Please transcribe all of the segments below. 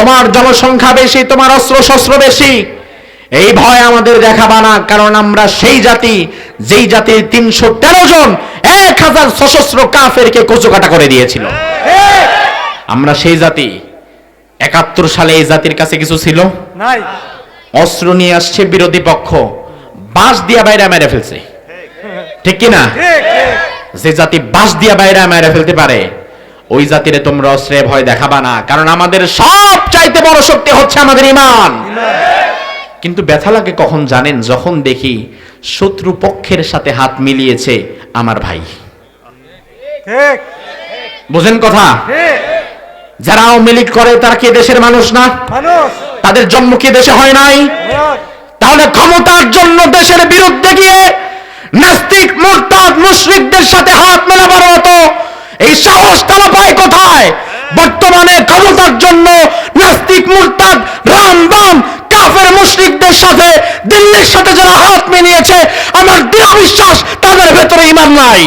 তোমার জনসংখ্যা বেশি তোমার অস্ত্র শস্ত্র বেশি। এই ভয় আমাদের দেখাবা না কারণ আমরা সেই জাতি যেই জাতির তিনশো তেরো জন এক হাজার সশস্ত্র কাফেরকে কচুকাটা করে দিয়েছিল। আমরা সেই জাতি একাত্তর সালে এই জাতির কাছে কিছু ছিল? নাই। অস্ত্র নিয়ে আসছে বিরোধী পক্ষ বাঁশ দিয়া বাইরে মেরে ফেলছে। ঠিক কি না ঠিক ঠিক। যে জাতি বাঁশ দিয়া বাইরে মেরে ফেলতে পারে ওই জাতিরে তোমরা অস্ত্রে ভয় দেখাবা না কারণ আমাদের সব চাইতে বড় শক্তি হচ্ছে আমাদের ইমান কিন্তু ব্যথা লাগে কখন জানেন? যখন দেখি শত্রু পক্ষের সাথে হাত মিলিয়েছে আমার ভাই। বুঝেন কথা? যারা আওয়ামী লীগ করে তারা কি দেশের মানুষ না? তাদের জন্ম কি দেশে হয় নাই? তাহলে ক্ষমতার জন্য দেশের বিরুদ্ধে গিয়ে নাস্তিক মুরতাদ মুশরিকদের সাথে হাত মেলাবার এই সাহস তারা পায় কোথায়? বর্তমানে ক্ষমতার জন্য নাস্তিক মুরতাদ, রাম বাম, কাফের মুশরিকদের সাথে দিল্লির সাথে যারা হাত মিলিয়েছে, আমার দৃঢ় বিশ্বাস তাদের ভেতরে ইমান নাই।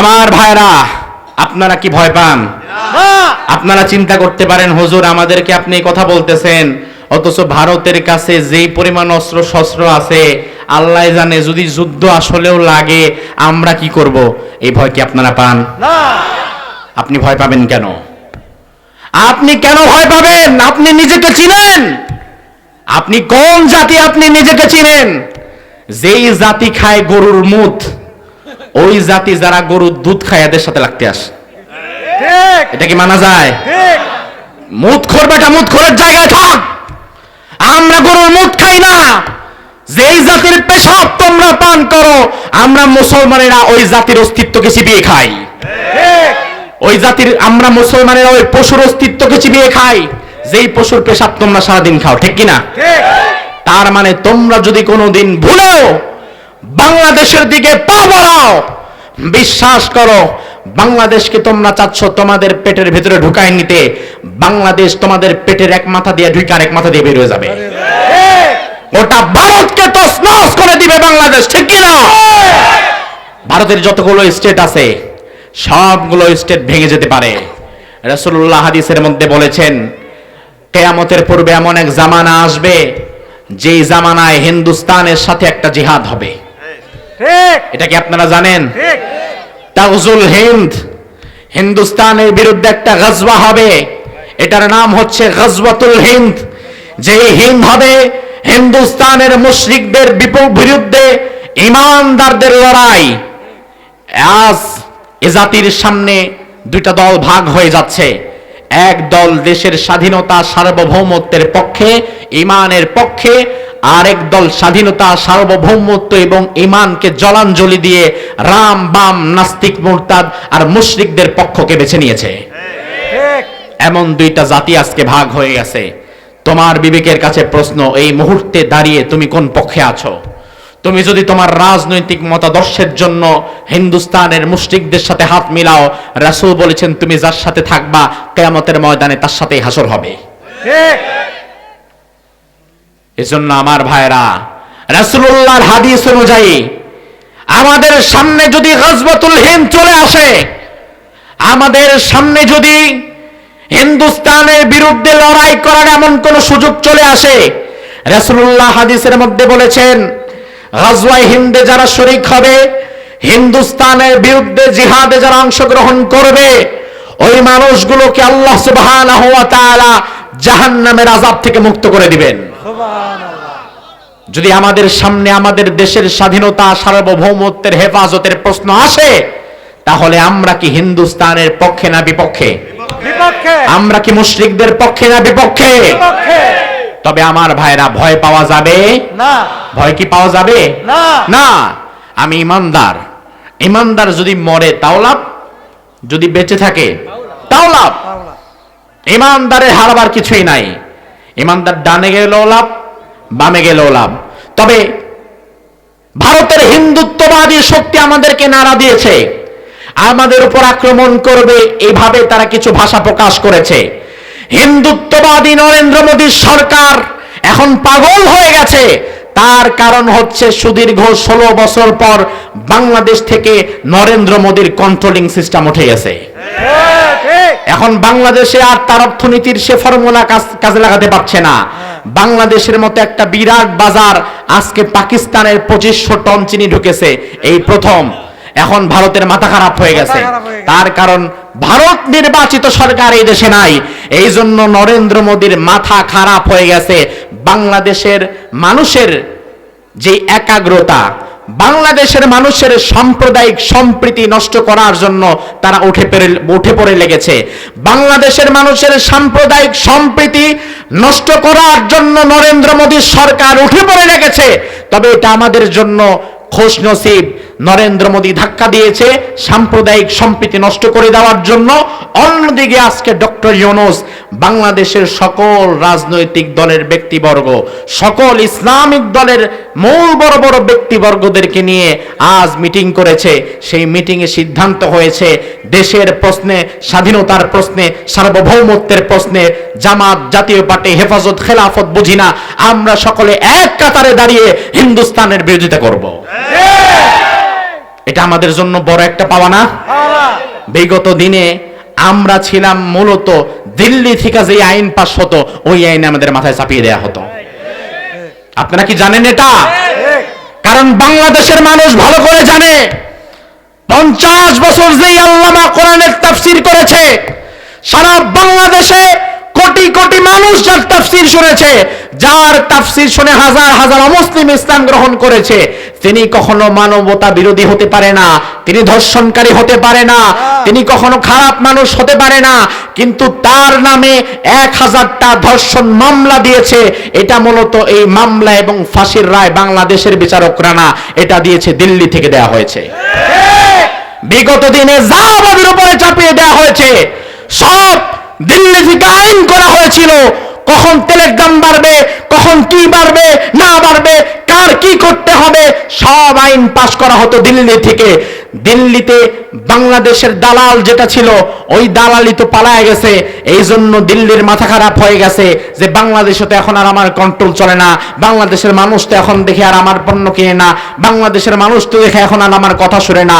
আমার ভাইরা, আপনারা কি ভয় পান? আপনারা চিন্তা করতে পারেন হুজুর আমাদেরকে আপনি কথা বলতেছেন। অথচ ভারতের কাছে যেই পরিমাণ অস্ত্র শস্ত্র আছে আল্লাহ জানে যদি যুদ্ধ আসলেও লাগে আমরা কি করব? এই ভয় কি আপনারা পান? না। আপনি ভয় পাবেন কেন? আপনি কেন ভয় পাবেন? আপনি নিজেকে চিনেন। আপনি কোন জাতি আপনি নিজেকে চিনেন? যেই জাতি খায় গরুর মুদ ওই জাতি যারা গরুর দুধ খায় এদের সাথে লাগতে আসে। এটা কি মানা যায়? মুদ খোর বেটা মুদ খোরের জায়গায় থাক। আমরা গরুর মুদ খাই না। যেই জাতির পেশাব তোমরা পান করো আমরা মুসলমানেরা ওই জাতির অস্তিত্বকে চিবিয়ে খাই। ওই জাতির আমরা মুসলমানেরা ওই পশুর অস্তিত্বকে চিবিয়ে খাই। যেই পশুর পেশাব তোমরা সারাদিন খাও ঠিক কিনা? তার মানে তোমরা যদি কোনোদিন ভুলেও বাংলাদেশের দিকে পা বাড়াও বিশ্বাস করো বাংলাদেশকে তোমরা চাচ্ছ তোমাদের পেটের ভেতরে ঢুকায় নিতে বাংলাদেশ তোমাদের পেটের এক মাথা দিয়ে ঢুকে আরেক মাথা দিয়ে বের হয়ে যাবে। ওটা ভারতকে তছনছ করে দিবে বাংলাদেশ ঠিক কি না ভারতের যতগুলো স্টেট আছে সবগুলো স্টেট ভেঙে যেতে পারে। রাসূলুল্লাহ হাদিসের মধ্যে বলেছেন কেয়ামতের পূর্বে এমন এক জামানা আসবে যেই জামানায় হিন্দুস্তানের সাথে একটা জিহাদ হবে। ঠিক। এটা কি আপনারা জানেন? ঠিক। তাগজুল হিন্দ। হিন্দুস্তানের বিরুদ্ধে একটা গজবা হবে। এটার নাম হচ্ছে গজওয়াতুল হিন্দ। যে হিন্দ হবে, হিন্দুস্তানের মুশরিকদের বিপো- বিরুদ্ধে ইমানদারদের লড়াই। আজ এ জাতির সামনে দুইটা দল ভাগ হয়ে যাচ্ছে। এক দল দেশের স্বাধীনতা সার্বভৌমত্বের পক্ষে, ইমানের পক্ষে আরেক দল স্বাধীনতা সার্বভৌমত্ব এবং ইমানকে জলাঞ্জলি দিয়ে রাম বাম নাস্তিক মুরতাদ আর মুশরিকদের পক্ষকে বেছে নিয়েছে। এমন দুইটা জাতি আজকে ভাগ হয়ে গেছে। তোমার বিবেকের কাছে প্রশ্ন এই মুহূর্তে দাঁড়িয়ে তুমি কোন পক্ষে আছো? তুমি যদি তোমার রাজনৈতিক মতাদর্শের জন্য হিন্দুস্তানের মুশরিকদের সাথে হাত মিলাও রাসূল বলেছেন তুমি যার সাথে থাকবা কেয়ামতের ময়দানে তার সাথেই হাসর হবে। ঠিক। এজন্য আমার ভাইরা, রাসূলুল্লাহর হাদিস অনুযায়ী, আমাদের সামনে যদি গজবাতুল হিন্দ চলে আসে, আমাদের সামনে যদি হিন্দুস্তানের বিরুদ্ধে লড়াই করার এমন কোন সুযোগ চলে আসে, রাসূলুল্লাহ হাদিসের মধ্যে বলেছেন গজওয়াই হিন্দে যারা শরিক হবে, হিন্দুস্তানের বিরুদ্ধে জিহাদে যারা অংশগ্রহণ করবে, ওই মানুষগুলোকে আল্লাহ সুবহানাহু ওয়া তাআলা জাহান্নামের থেকে মুক্ত করে দিবেন। যদি আমাদের সামনে আমাদের দেশের স্বাধীনতা সার্বভৌমত্বের হেফাজতের প্রশ্ন আসে তাহলে আমরা কি হিন্দুস্তানের পক্ষে না বিপক্ষে? আমরা কি মুশরিকদের পক্ষে না বিপক্ষে? তবে আমার ভাইরা ভয় পাওয়া যাবে? না। ভয় কি পাওয়া যাবে? না। না। আমি ইমানদার। ইমানদার যদি মরে তাও লাভ? যদি বেঁচে থাকে তাও লাভ? ইমানদারের হারবার কিছুই নাই। ইমানদার ডানে গেলেও লাভ, বামে গেলেও লাভ। তবে ভারতের হিন্দুত্ববাদী শক্তি আমাদেরকে নাড়া দিয়েছে। আমাদের উপর আক্রমণ করবে এইভাবে তারা কিছু ভাষা প্রকাশ করেছে। হিন্দুত্ববাদী নরেন্দ্র মোদীর সরকার এখন পাগল হয়ে গেছে। তার কারণ হচ্ছে সুদীর্ঘ ষোলো বছর পর বাংলাদেশ থেকে নরেন্দ্র মোদীর কন্ট্রোলিং সিস্টেম উঠে গেছে। এখন বাংলাদেশে আর তার অর্থনীতির সে ফর্মুলা কাজে লাগাতে পারছে না। বাংলাদেশের মতো একটা বিরাট বাজার আজকে পাকিস্তানের পঁচিশশো টন চিনি ঢুকেছে এই প্রথম। এখন ভারতের মাথা খারাপ হয়ে গেছে। মাথা খারাপ হয়ে গেছে। তার কারণ ভারত নির্বাচিত সরকার এই দেশে নাই। এই জন্য নরেন্দ্র মোদীর মাথা খারাপ হয়ে গেছে। বাংলাদেশের মানুষের যে একাগ্রতা বাংলাদেশের মানুষের সাম্প্রদায়িক সম্প্রীতি নষ্ট করার জন্য তারা উঠে পড়ে উঠে পড়ে লেগেছে। বাংলাদেশের মানুষের সাম্প্রদায়িক সম্প্রীতি নষ্ট করার জন্য নরেন্দ্র মোদী সরকার উঠে পড়ে লেগেছে। তবে এটা আমাদের জন্য খোশ নসিব নরেন্দ্র মোদী ধাক্কা দিয়েছে সাম্প্রদায়িক সম্প্রীতি নষ্ট করে দেওয়ার জন্য। অন্যদিকে আজকে ডক্টর ইউনুস বাংলাদেশের সকল রাজনৈতিক দলের ব্যক্তিবর্গ, সকল ইসলামিক দলের মূল বড় বড় ব্যক্তিবর্গদেরকে নিয়ে আজ মিটিং করেছে। সেই মিটিংয়ে সিদ্ধান্ত হয়েছে দেশের প্রশ্নে, স্বাধীনতার প্রশ্নে, সার্বভৌমত্বের প্রশ্নে, জামাত জাতীয় পার্টি হেফাজত খেলাফত বুঝি না আমরা সকলে এক কাতারে দাঁড়িয়ে হিন্দুস্তানের বিরোধিতা করব। এটা আমাদের জন্য বড় একটা পাওয়া না বিগত দিনে আমরা ছিলাম মূলত দিল্লি থেকে যে আইন পাস হতো, ওই আইন আমাদের মাথায় চাপিয়ে দেয়া হতো। আপনারা কি জানেন এটা? কারণ বাংলাদেশের মানুষ ভালো করে জানে, পঞ্চাশ বছর যেই আল্লামা কোরআনের তাফসির করেছে, সারা বাংলাদেশে কোটি কোটি মানুষ যার তাফসির শুনেছে যার তাফসির শুনে হাজার হাজার অমুসলিম ইসলাম গ্রহণ করেছে, তিনি কখনো মানবতা বিরোধী হতে পারে না, তিনি ধর্ষণকারী হতে পারে না, তিনি কখনো খারাপ মানুষ হতে পারে না, কিন্তু তার নামে এক হাজারটা ধর্ষণ মামলা দিয়েছে, এটা মূলত এই মামলা এবং ফাঁসির রায় বাংলাদেশের বিচারকরা না এটা দিয়েছে দিল্লি থেকে দেয়া হয়েছে। বিগত দিনে আমাদের উপরে চাপিয়ে দেওয়া হয়েছে, সব দিল্লি থেকে আইন করা হয়েছিল কখন তেলের দাম বাড়বে, কখন কি বাড়বে, না বাড়বে, কার কি করতে হবে, সব আইন পাশ করা হতো দিল্লি থেকে। দিল্লিতে বাংলাদেশের দালাল যেটা ছিল, ওই দালালি তো পালায় গেছে। এই জন্য দিল্লির মাথা খারাপ হয়ে গেছে যে বাংলাদেশে তো এখন আর আমার কন্ট্রোল চলে না। বাংলাদেশের মানুষ তো এখন দেখে আর আমার পণ্য কিনে না। বাংলাদেশের মানুষ তো দেখে এখন আর আমার কথা শুনে না।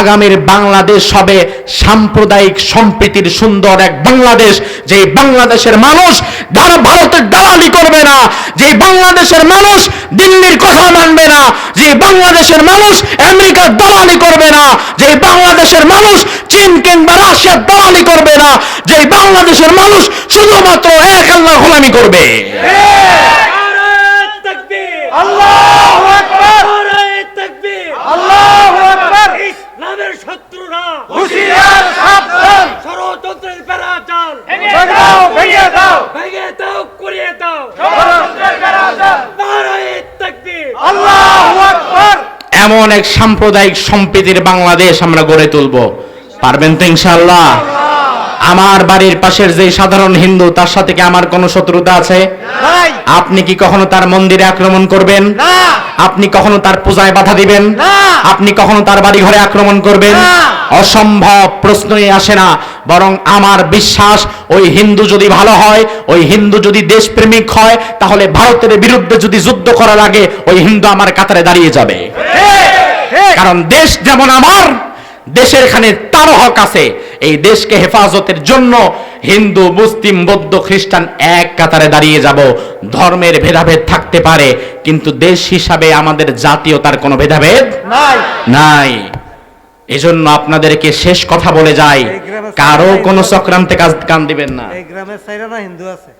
আগামীর বাংলাদেশ হবে সাম্প্রদায়িক সম্প্রীতির সুন্দর এক বাংলাদেশ। যে বাংলাদেশের মানুষ ভারতের দালালি করবে না যে বাংলাদেশের মানুষ দিল্লির কথা মানবে না যে বাংলাদেশের মানুষ আমেরিকার দালালি করবে না যে বাংলাদেশের মানুষ চীন কিংবা রাশিয়ার দালালি করবে না যে বাংলাদেশের মানুষ শুধুমাত্র এক আল্লাহ গোলামি করবে। নারায়ে তাকবীর। আল্লাহু আকবার। নারায়ে তাকবীর। আল্লাহু আকবার। ইসলামের শত্রুরা। ষড়যন্ত্রের বেড়া জাল ভেঙে দাও ভেঙে দাও। ভেঙে দাও করিয়ে দাও ষড়যন্ত্রের বেড়া দাও নারায়ে তাকবীর আল্লাহু আকবার এমন এক সাম্প্রদায়িক সম্প্রীতির বাংলাদেশ আমরা গড়ে তুলব। পারবেন তো ইনশাআল্লাহ? আমার বাড়ির পাশের যে সাধারণ হিন্দু তার সাথে কি আমার কোনো শত্রুতা আছে? আপনি কি কখনো তার মন্দিরে আক্রমণ করবেন? আপনি কখনো তার পূজায় বাধা দিবেন? আপনি কখনো তার বাড়ি ঘরে আক্রমণ করবেন? অসম্ভব প্রশ্নই আসে না বরং আমার বিশ্বাস ওই হিন্দু যদি ভালো হয় ওই হিন্দু যদি দেশপ্রেমিক হয় তাহলে ভারতের বিরুদ্ধে যদি যুদ্ধ করা লাগে ওই হিন্দু আমার কাতারে দাঁড়িয়ে যাবে। কারণ দেশ যেমন আমার দেশের এখানে তার হক আছে। এই দেশকে হেফাজতের জন্য হিন্দু মুসলিম বৌদ্ধ খ্রিস্টান এক কাতারে দাঁড়িয়ে যাব। ধর্মের ভেদাভেদ থাকতে পারে কিন্তু দেশ হিসাবে আমাদের জাতীয়তার কোনো ভেদাভেদ নাই। নাই। এজন্য আপনাদেরকে শেষ কথা বলে যাই। কারও কোনো। চক্রান্তে কাজ কান দিবেন না। এই গ্রামের সাইরানা হিন্দু আছে।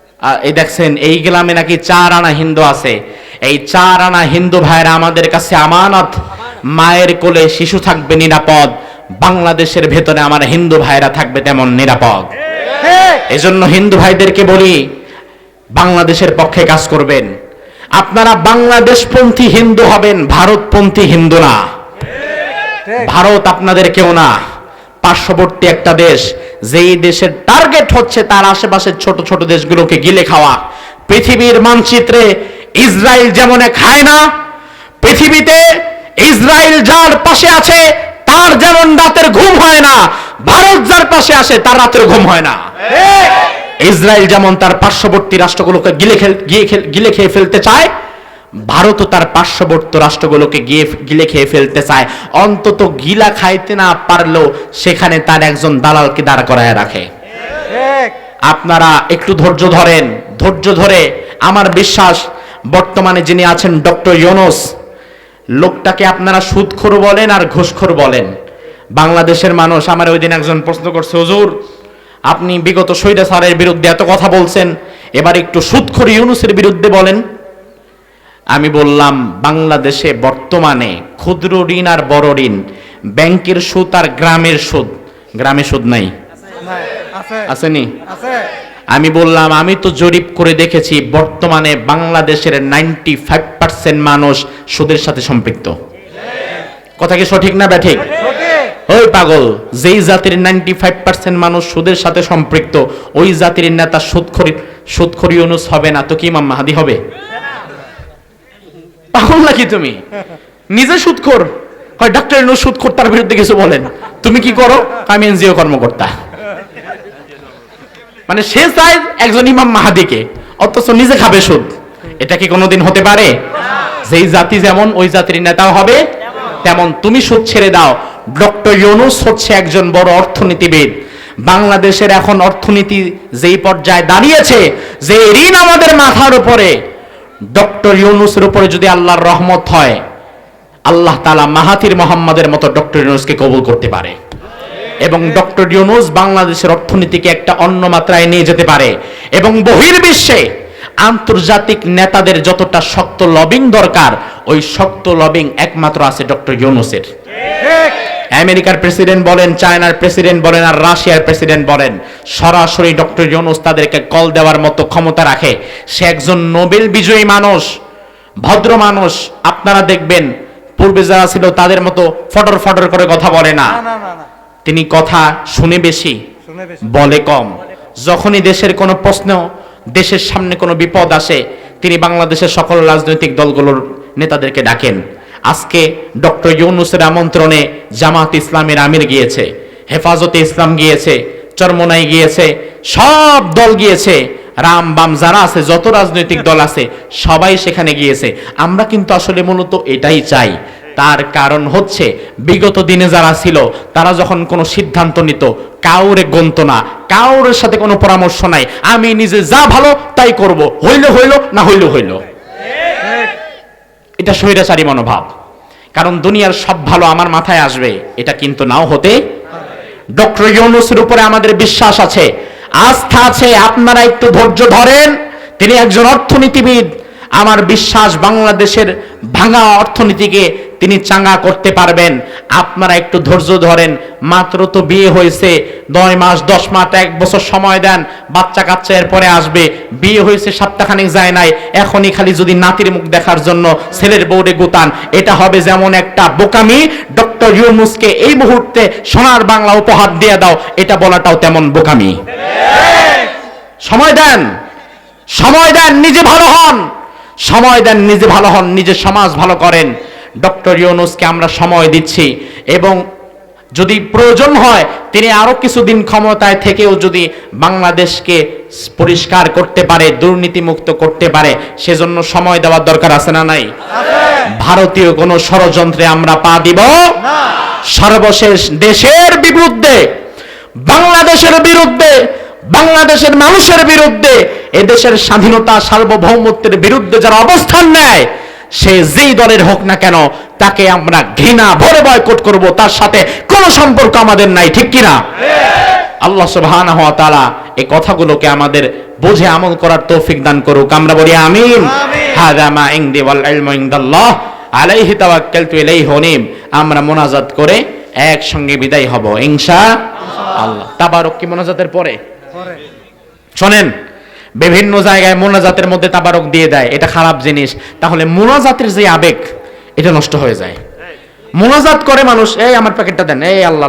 এই দেখছেন এই গ্রামে নাকি চার আনা হিন্দু আছে। এই চার আনা হিন্দু ভাইরা আমাদের কাছে আমানত। মায়ের কোলে শিশু থাকবে নিরাপদ। বাংলাদেশের ভেতরে আমার হিন্দু ভাইরা থাকবে তেমন নিরাপদ। এজন্য হিন্দু ভাইদেরকে বলি বাংলাদেশের পক্ষে কাজ করবেন। আপনারা বাংলাদেশপন্থী হিন্দু হবেন ভারতপন্থী হিন্দু না। ভারত আপনাদের কেউ না। পার্শ্ববর্তী একটা দেশ যেই দেশের টার্গেট হচ্ছে তার আশেপাশের ছোট ছোট দেশগুলোকে গিলে খাওয়া। পৃথিবীর মানচিত্রে ইসরায়েল যেমন এক খায় না পৃথিবীতে ইসরায়েল যার পাশে আছে তার যেমন রাতের ঘুম হয় না ভারত যার পাশে আসে তার রাতের ঘুম হয় না। ইসরায়েল যেমন তার পার্শ্ববর্তী রাষ্ট্রগুলোকে গিলে গিয়ে গিলে খেয়ে ফেলতে চায় ভারতও তার পার্শ্ববর্তী রাষ্ট্রগুলোকে গিয়ে গিলে খেয়ে ফেলতে চায়। অন্তত গিলা খাইতে না পারলেও সেখানে তার একজন দালালকে দাঁড় করায় রাখে। আপনারা একটু ধৈর্য ধরেন। ধৈর্য ধরে আমার বিশ্বাস বর্তমানে যিনি আছেন ডক্টর ইউনুস লোকটাকে আপনারা সুদখোর বলেন আর ঘুষখোর বলেন। বাংলাদেশের মানুষ আমার ওই দিন একজন প্রশ্ন করছে হুজুর আপনি বিগত সৈরা স্যারের বিরুদ্ধে এত কথা বলছেন এবার একটু সুদখোর ইউনুসের বিরুদ্ধে বলেন। আমি বললাম বাংলাদেশে বর্তমানে ক্ষুদ্র ঋণ আর বড় ঋণ ব্যাংকের সুদ আর গ্রামের সুদ। গ্রামে সুদ নাই? আসেনি? আমি বললাম আমি তো জরিপ করে দেখেছি বর্তমানে বাংলাদেশের নাইনটি ফাইভ পার্সেন্ট মানুষ সুদের সাথে সম্পৃক্ত। কথা কি সঠিক না ব্যাঠিক? ওই পাগল যেই জাতির নাইনটি ফাইভ পার্সেন্ট মানুষ সুদের সাথে সম্পৃক্ত ওই জাতির নেতা সুদখরি সুদখরি অনুস হবে না তো কি ইমাম মাহাদি হবে? পাগল নাকি তুমি? নিজে সুদখোর হয় ডাক্তার ইউনুস সুদখোর তার বিরুদ্ধে কিছু বলেন? তুমি কি করো? আমি এনজিও কর্মকর্তা। মানে সে চায় একজন ইমাম মাহাদিকে, অথচ নিজে খাবে সুদ। এটা কি কোনোদিন হতে পারে? যেই জাতি যেমন, ওই জাতির নেতাও হবে। তেমন তুমি সুদ ছেড়ে দাও। ডক্টর ইউনুস হচ্ছে একজন বড় অর্থনীতিবিদ। বাংলাদেশের এখন অর্থনীতি যেই পর্যায়ে দাঁড়িয়েছে যে ঋণ আমাদের মাথার উপরে ডক্টর ইউনুসের উপরে যদি আল্লাহর রহমত হয়, আল্লাহ তালা মাহাতির মোহাম্মদের মতো ডক্টর ইউনুসকে কবুল করতে পারে। এবং ডক্টর ইউনুস বাংলাদেশের অর্থনীতিকে একটা অন্য মাত্রায় নিয়ে যেতে পারে। এবং বহির্বিশ্বে আন্তর্জাতিক নেতাদের যতটা শক্ত লবিং দরকার, ওই শক্ত লবিং একমাত্র আছে ডক্টর ইউনুসের। আমেরিকার প্রেসিডেন্ট বলেন চায়নার প্রেসিডেন্ট বলেন আর রাশিয়ার প্রেসিডেন্ট বলেন সরাসরি ডক্টর ইউনুস তাদেরকে কল দেওয়ার মতো ক্ষমতা রাখে। সে একজন নোবেল বিজয়ী মানুষ ভদ্র মানুষ। আপনারা দেখবেন পূর্বে যারা ছিল তাদের মতো ফটর ফটর করে কথা বলে না। তিনি কথা শুনে বেশি। বলে কম। যখনই দেশের কোনো প্রশ্ন দেশের সামনে কোনো বিপদ আসে তিনি বাংলাদেশের সকল রাজনৈতিক দলগুলোর নেতাদেরকে ডাকেন। আজকে ডক্টর ইউনুসের আমন্ত্রণে জামাত ইসলামের আমির গিয়েছে, হেফাজতে ইসলাম গিয়েছে, চরমনাই গিয়েছে, সব দল গিয়েছে, রাম বাম যারা আছে, যত রাজনৈতিক দল আছে, সবাই সেখানে গিয়েছে। আমরা কিন্তু আসলে মূলত এটাই চাই। তার কারণ হচ্ছে, বিগত দিনে যারা ছিল, তারা যখন কোনো সিদ্ধান্ত নিত, কাউরে গন্ত না, কাউরের সাথে কোনো পরামর্শ নাই, আমি নিজে যা ভালো তাই করব, হইল হইল না হইল হইল। এটা স্বৈরাচারী মনোভাব। কারণ দুনিয়ার সব ভালো আমার মাথায় আসবে, এটা কিন্তু নাও হতে ডক্টর ইউনুসের উপরে আমাদের বিশ্বাস আছে, আস্থা আছে, আপনারা একটু ধৈর্য ধরেন, তিনি একজন অর্থনীতিবিদ। আমার বিশ্বাস বাংলাদেশের ভাঙা অর্থনীতিকে তিনি চাঙ্গা করতে পারবেন। আপনারা একটু ধৈর্য ধরেন। মাত্র তো বিয়ে হয়েছে। নয় মাস, দশ মাস, এক বছর সময় দেন। বাচ্চা কাচ্চা এর পরে আসবে। বিয়ে হয়েছে, সপ্তাহখানিক যায় নাই। এখনই খালি যদি নাতির মুখ দেখার জন্য ছেলের বউরে গুতান। এটা হবে যেমন একটা বোকামি। ডক্টর ইউনুসকে এই মুহূর্তে সোনার বাংলা উপহার দিয়ে দাও। এটা বলাটাও তেমন বোকামি। সময় দেন। সময় দেন, নিজে ভালো হন। সময় দেন, নিজে ভালো হন, নিজে সমাজ ভালো করেন। ডক্টর ইউনুসকে আমরা সময় দিচ্ছি এবং যদি প্রয়োজন হয় তিনি আরও কিছুদিন ক্ষমতায় থেকেও যদি বাংলাদেশকে পরিষ্কার করতে পারে দুর্নীতিমুক্ত করতে পারে সেজন্য সময় দেওয়ার দরকার আছে না নাই? ভারতীয় কোনো ষড়যন্ত্রে আমরা পা দিব? সর্বশেষ দেশের বিরুদ্ধে বাংলাদেশের বিরুদ্ধে বাংলাদেশের মানুষের বিরুদ্ধে এদেশের স্বাধীনতা সার্বভৌমত্বের বিরুদ্ধে যারা অবস্থান নেয় সে যেই দলের হোক না কেন তাকে আমরা ঘৃণা ভরে বয়কট করব। তার সাথে কোনো সম্পর্ক আমাদের নাই ঠিক কিনা? আল্লাহ সুবহানাহু ওয়া তাআলা এই কথাগুলোকে আমাদের বুঝে আমল করার তৌফিক দান করুক। আমরা বলি আমিন। আমিন। হাযা মা ইনদি ওয়াল ইলমু ইনদাল্লাহ। আলাইহি তাওয়াক্কালতু ইলাইহি হুনিব আমরা মোনাজাত করে একসঙ্গে বিদায় হব ইনশা আল্লাহ। তাবারক কি মোনাজাতের পরে। শোনেন বিভিন্ন জায়গায় মোনাজাতের মধ্যে তাবারক দিয়ে দেয়, এটা খারাপ জিনিস। তাহলে মোনাজাতের যে আবেগ, এটা নষ্ট হয়ে যায়। মোনাজাত করে মানুষ, এই আমার প্যাকেটটা দেন, এই আল্লাহ